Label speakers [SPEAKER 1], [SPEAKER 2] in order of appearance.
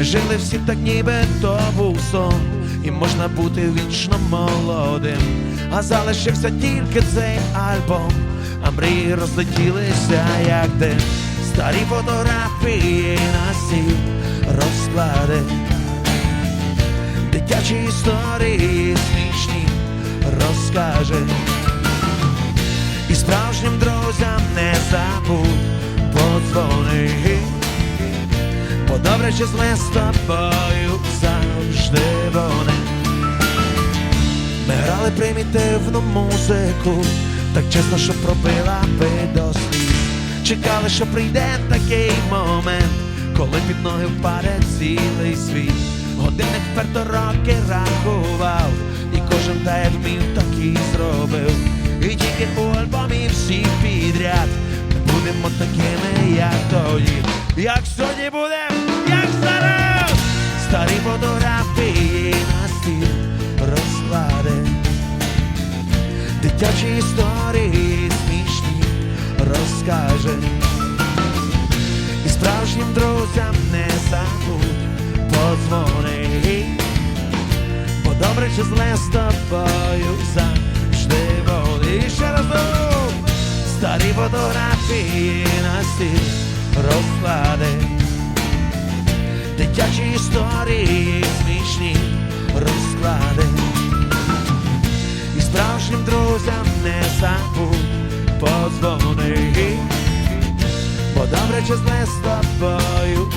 [SPEAKER 1] Жили всі так, ніби то був сон, і можна бути вічно молодим. А залишився тільки цей альбом, а мрії розлетілися, як дим. Старі фотографії на стіл розклади. Дитячі історії смішні розкаже. І справжнім друзям не забудь подзвони. Добре зле з тобою завжди вони. Ми грали примітивну музику, так чесно, що пробила би до сліз. Чекали, що прийде такий момент, коли під ноги впаде цілий світ. Годинник вперто роки рахував, і кожен як вмів, так і зробив. І тільки у альбомі всі підряд ми будемо такими, як тоді. Як сьогодні будем, як зараз, старі фотографії на стіл розклади. Дитячі історії смішні розкаже. І справжнім друзям не забудь подзвони. Бо добре чи зле з тобою завжди вони. І ще раз старі фотографії на стіл розклади. Дитячі історії смішні розклади. І справжнім друзям не забудь подзвони. Бо добре чи зле з тобою